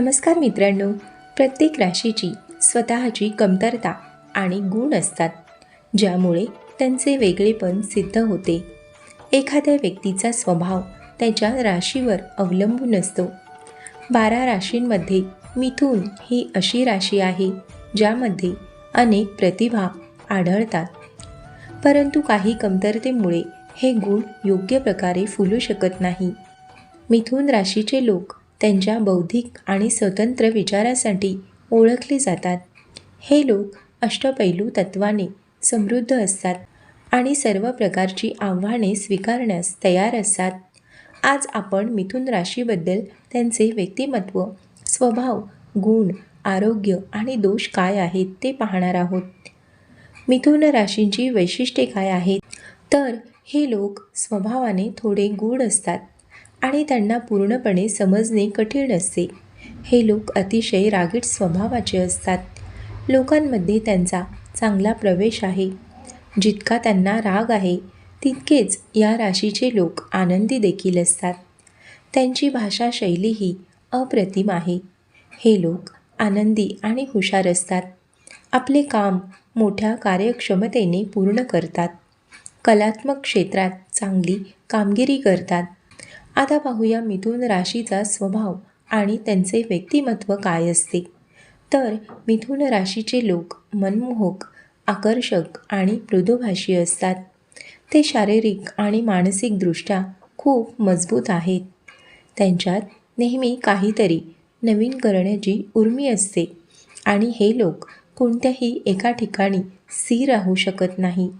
नमस्कार मित्रांनो. प्रत्येक राशीची स्वतःची कमतरता आणि गुण असतात. ज्यामुळे त्यांचे वेगळेपण सिद्ध होते. एखाद्या व्यक्तीचा स्वभाव त्याच्या राशीवर अवलंबून असतो. बारा राशींमध्ये मिथून ही अशी राशी आहे ज्यामध्ये अनेक प्रतिभा आढळतात. परंतु काही कमतरतेमुळे हे गुण योग्य प्रकारे फुलू शकत नाही. मिथुन राशीचे लोक त्यांच्या बौद्धिक आणि स्वतंत्र विचारासाठी ओळखले जातात. हे लोक अष्टपैलू तत्वाने समृद्ध असतात आणि सर्व प्रकारची आव्हाने स्वीकारण्यास तयार असतात. आज आपण मिथुन राशीबद्दल त्यांचे व्यक्तिमत्व स्वभाव गुण आरोग्य आणि दोष काय आहेत ते पाहणार आहोत. मिथुन राशींची वैशिष्ट्ये काय आहेत? तर हे लोक स्वभावाने थोडे गूढ असतात. आणि त्यांना पूर्णपणे समजणे कठीण असते हे लोक अतिशय रागीट स्वभावाचे असतात. लोकांमध्ये त्यांचा चांगला प्रवेश आहे. जितका त्यांना राग आहे तितकेच या राशीचे लोक आनंदी देखील असतात. त्यांची भाषा शैलीही अप्रतिम आहे. हे लोक आनंदी आणि हुशार असतात. आपले काम मोठ्या कार्यक्षमतेने पूर्ण करतात. कलात्मक क्षेत्रात चांगली कामगिरी करतात. आता पाहूया मिथुन राशीचा स्वभाव आणि त्यांचे व्यक्तिमत्व काय असते. तर मिथुन राशीचे लोक मनमोहक आकर्षक आणि मृदुभाषी असतात. ते शारीरिक आणि मानसिकदृष्ट्या खूप मजबूत आहेत. त्यांच्यात नेहमी काहीतरी नवीन करण्याची उर्मी असते आणि हे लोक कोणत्याही एका ठिकाणी स्थिर राहू शकत नाही.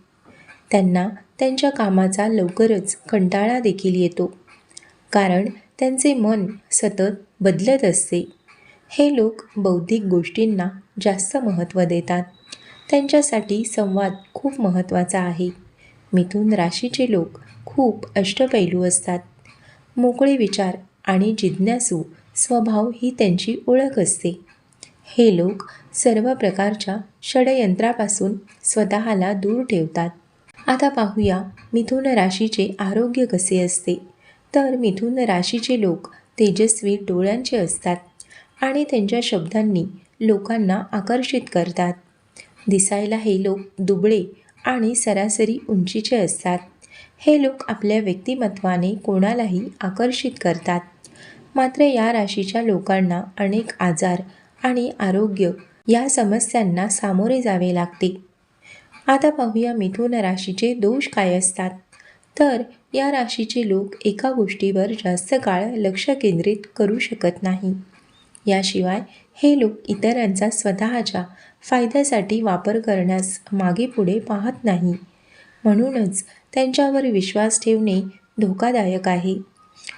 त्यांना त्यांच्या कामाचा लवकरच कंटाळा देखील येतो. कारण त्यांचे मन सतत बदलत असते. हे लोक बौद्धिक गोष्टींना जास्त महत्त्व देतात. त्यांच्यासाठी संवाद खूप महत्त्वाचा आहे. मिथून राशीचे लोक खूप अष्टपैलू असतात. मोकळे विचार आणि जिज्ञासू स्वभाव ही त्यांची ओळख असते. हे लोक सर्व प्रकारच्या षडयंत्रापासून स्वतःला दूर ठेवतात. आता पाहूया मिथुन राशीचे आरोग्य कसे असते. तर मिथुन राशीचे लोक तेजस्वी डोळ्यांचे असतात आणि त्यांच्या शब्दांनी लोकांना आकर्षित करतात. दिसायला हे लोक दुबळे आणि सरासरी उंचीचे असतात. हे लोक आपल्या व्यक्तिमत्वाने कोणालाही आकर्षित करतात. मात्र या राशीच्या लोकांना अनेक आजार आणि आरोग्य या समस्यांना सामोरे जावे लागते. आता पाहूया मिथुन राशीचे दोष काय असतात. तर या राशीचे लोक एका गोष्टीवर जास्त काळ लक्ष केंद्रित करू शकत नाही. याशिवाय हे लोक इतरांचा स्वतःच्या फायद्यासाठी वापर करण्यास मागे पुढे पाहत नाही. म्हणूनच त्यांच्यावर विश्वास ठेवणे धोकादायक आहे.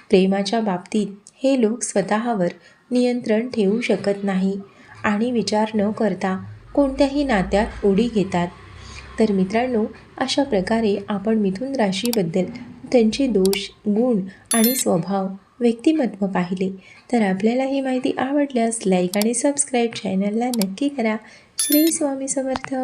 प्रेमाच्या बाबतीत हे लोक स्वतःवर नियंत्रण ठेवू शकत नाही आणि विचार न करता कोणत्याही नात्यात उडी घेतात. तर मित्रांनो अशा प्रकारे आपण मिथुन राशीबद्दल त्यांचे दोष गुण आणि स्वभाव व्यक्तिमत्व पाहिले. तर आपल्याला ही माहिती आवडल्यास लाईक आणि सबस्क्राईब चॅनलला नक्की करा. श्री स्वामी समर्थ.